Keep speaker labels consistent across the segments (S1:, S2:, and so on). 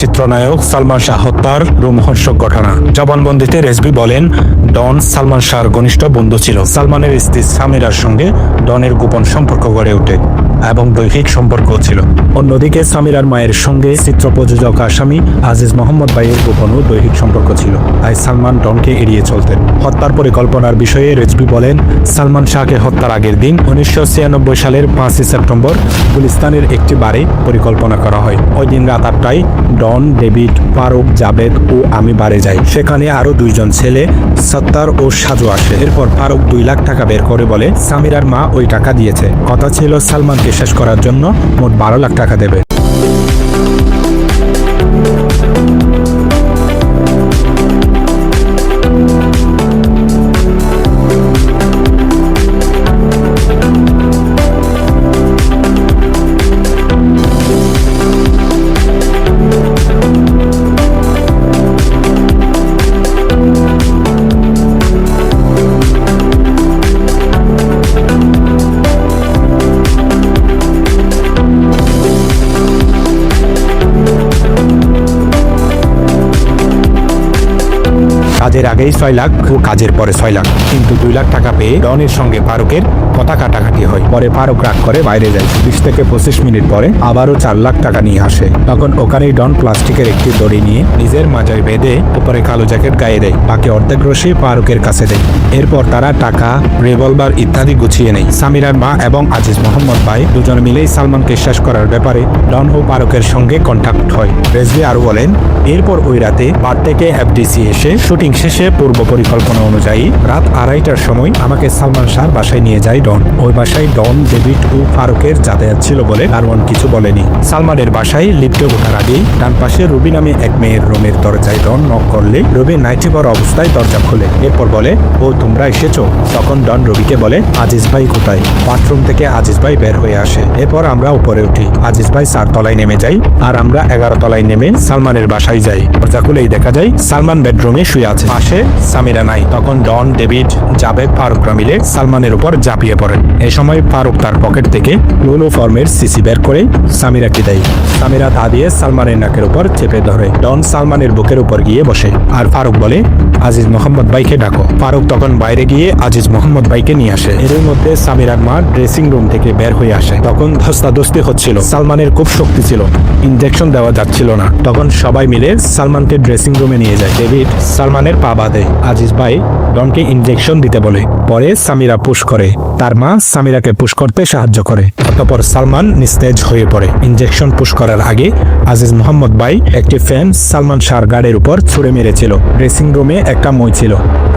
S1: চিত্রনায়ক সালমান শাহ হত্যার রোমহর্ষক ঘটনা। জবানবন্দিতে রেসবি বলেন, ডন সালমান শাহর ঘনিষ্ঠ বন্ধু ছিল। সালমানের স্ত্রী সামিরার সঙ্গে ডনের গোপন সম্পর্ক গড়ে ওঠে এবং দৈহিক সম্পর্ক ছিল। অন্যদিকে সামিরার মায়ের সঙ্গে চিত্র প্রযোজক আসামি আজিজ মোহাম্মদ ভাইয়ের গোপন দৈহিক সম্পর্ক ছিল। তাই সালমান ডনকে এড়িয়ে চলতেন। হত্যার পরিকল্পনার বিষয়ে রেজবি বলেন, সালমান শাহকে হত্যার আগের দিন উনিশশো ছিয়ানব্বই সালের পাঁচই সেপ্টেম্বর গুলিস্তানের একটি বারে পরিকল্পনা করা হয়। ওই দিন রাত আটটায় ডন ডেভিড, ফারুক জাবেদ ও আমি বারে যাই। সেখানে আরও দুইজন ছেলে, সত্তার ও সাজু আসে। এরপর ফারুক দুই লাখ টাকা বের করে বলে, সামিরার মা ওই টাকা দিয়েছে। কথা ছিল সালমানকে শেষ করার জন্য মোট বারো লাখ টাকা দেবে। কাজের আগেই ছয় লাখ ও কাজের পরে ছয় লাখ। কিন্তু দুই লাখ টাকা পেয়ে ডনের সঙ্গে ফারুকের কথা কাটাকাটি হয়। পরে ফারুক রাগ করে বাইরে যায়। বিশ থেকে পঁচিশ মিনিট পরে আবারও চার লাখ টাকা নিয়ে আসে। তখন ওখানেই ডন প্লাস্টিকের একটি দড়ি নিয়ে নিজের মাজায় বেঁধে উপরে কালো জ্যাকেট গায়ে দেয়। বাকি অর্ধেক রশি ফারুকের কাছে দেয়। এরপর তারা টাকা, রিভলভার ইত্যাদি গুছিয়ে নেয়। সামিরার মা এবং আজিজ মোহাম্মদ ভাই দুজন মিলেই সালমানকে শেষ করার ব্যাপারে ডন ও ফারুকের সঙ্গে কন্ট্যাক্ট হয়। রেজভি আরও বলেন, এরপর ওই রাতে বার থেকে এফডিসি এসে শুটিং শেষে পূর্ব পরিকল্পনা অনুযায়ী রাত আড়াইটার সময় আমাকে সালমান শাহর বাসায় নিয়ে যায় ডন। ওই বাসায় ডন, ডেভিড ও ফারুকের যাতায়াত ছিল বলে দারোয়ান কিছু বলেনি। সালমানের বাসায় লিফটে ওঠার আগেই ডান পাশে রবি নামে এক মেয়ের রুমের দরজায় ডন নক করলে রবি নাইটি পর অবস্থায় দরজা খোলে। এরপর বলে, ও, তোমরা এসেছ? তখন ডন রবিকে বলে, আজিজ ভাই কোথায়? বাথরুম থেকে আজিজ ভাই বের হয়ে আসে। এরপর আমরা উপরে উঠি। আজিজ ভাই চার তলায় নেমে যাই আর আমরা এগারো তলায় নেমে সালমানের বাসায় যাই। দরজা খুলেই দেখা যায় সালমান বেডরুমে শুয়ে আছে। পাশে সামিরা নাই। তখন ডন, ডেভিড জাবেদ ফারুকরা মিলে সালমানের উপর ঝাঁপিয়ে পড়েন এই সময় ফারুক তার পকেট থেকে লুলু ফর্মের সিসি বের করে সামিরাকে দেয়। সামিরা তা দিয়ে সালমানের নাকের উপর চেপে ধরে। ডন সালমানের বুকের উপর গিয়ে বসে। আর ফারুক বলে, আজিজ মোহাম্মদ ভাইকে ডাকো। ফারুক তখন বাইরে গিয়ে আজিজ মোহাম্মদ ভাইকে নিয়ে আসে। এর মধ্যে সামিরার মা ড্রেসিং রুম থেকে বের হয়ে আসে। তখন ধস্তাধস্তি হচ্ছিল। সালমানের খুব শক্তি ছিল। ইনজেকশন দেওয়া যাচ্ছিল না। তখন সবাই মিলে সালমানকে ড্রেসিং রুমে নিয়ে যায়। ডেভিড সালমানের পা বাঁধে। আজিজ ভাই ডনকে ইনজেকশন দিতে বলে। পরে সামিরা পুশ করে। তার মা সামিরাকে পুশ করতে সাহায্য করে। অতপর সালমান নিস্তেজ হয়ে পড়ে। ইনজেকশন পুশ করার আগে আজিজ মোহাম্মদ ভাই একটি ফ্যান সালমান শাহর গার্ডের উপর ছুড়ে মেরেছিল। ড্রেসিং রুমে একটা মই ছিল।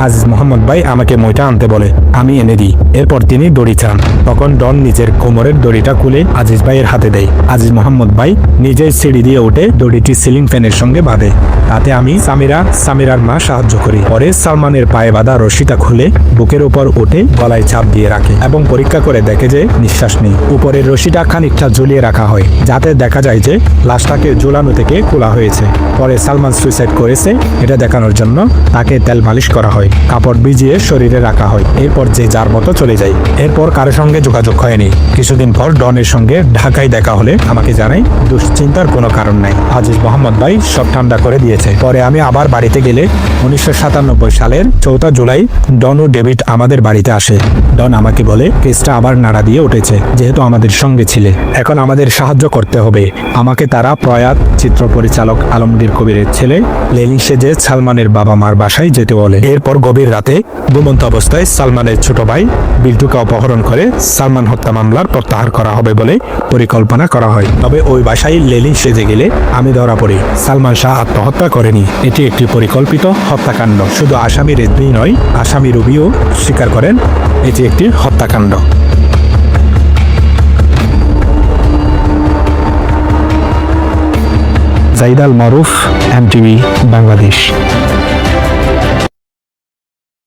S1: আজিজ মোহাম্মদ ভাই আমাকে মইটা আনতে বলে, আমি এনে দিই। এরপর তিনি দড়ি চান। তখন ডন নিজের কোমরের দড়িটা খুলে আজিজ ভাইয়ের হাতে দেয়। আজিজ মোহাম্মদ ভাই নিজেই সিঁড়ি দিয়ে উঠে দড়িটি সিলিং ফ্যানের সঙ্গে বাঁধে। তাতে আমি সামিরা, সামিরার মা সাহায্য করি। পরে সালমানের পায়ে বাঁধা রশিটা খুলে বুকের উপর উঠে গলায় চাপ দিয়ে রাখে। এবং পরীক্ষা করে দেখে যে নিঃশ্বাস নেই। উপরের রশিটা খানিকটা ঝুলিয়ে রাখা হয়, যাতে দেখা যায় যে লাশটাকে ঝুলানো থেকে খোলা হয়েছে। পরে সালমান সুইসাইড করেছে এটা দেখানোর জন্য। তাকে তেল মালিশ করা হয়, কাপড় ভিজিয়ে শরীরে রাখা হয়। এরপর যে যার মতো চলে যায়। এরপর কারও সঙ্গে যোগাযোগ হয়নি। কিছুদিন পর ডনের সঙ্গে ঢাকায় দেখা হলে আমাকে জানাই দুশ্চিন্তার কোনো কারণ নাই। আজিজ মোহাম্মদ ভাই সব ঠান্ডা করে দিয়েছে। পরে আমি আবার বাড়িতে গেলে উনিশশো সাতানব্বই সালের চৌঠা জুলাই ডন ও ডেভিড আমাদের বাড়িতে আসে। ডন আমাকে বলে কেসটা আবার নাড়া দিয়ে উঠেছে, যেহেতু আমাদের সঙ্গে ছিলে। এখন আমাদের সাহায্য করতে হবে। আমাকে তারা প্রয়াত চিত্র পরিচালক আলমগীর কবিরের ছেলে লেলিন সেজে সালমানের বাবা মার বাসায় যেতে বলে। এরপর গভীর রাতে ঘুমন্ত অবস্থায় সালমানের ছোট ভাই বিল্টুকে অপহরণ করে সালমান হত্যা মামলার প্রত্যাহার করা হবে বলে পরিকল্পনা করা হয়। তবে ওই বাসায় লেলিন সেজে গেলে আমি ধরা পড়ি। সালমান শাহ আত্মহত্যা করেনি। এটি একটি পরিকল্পিত হত্যাকাণ্ড। শুধু আসামি রেজবি নয়, আসামি রুবিও স্বীকার করেন এটি একটি হত্যাকাণ্ড। জাইদাল মারুফ এম বাংলাদেশ।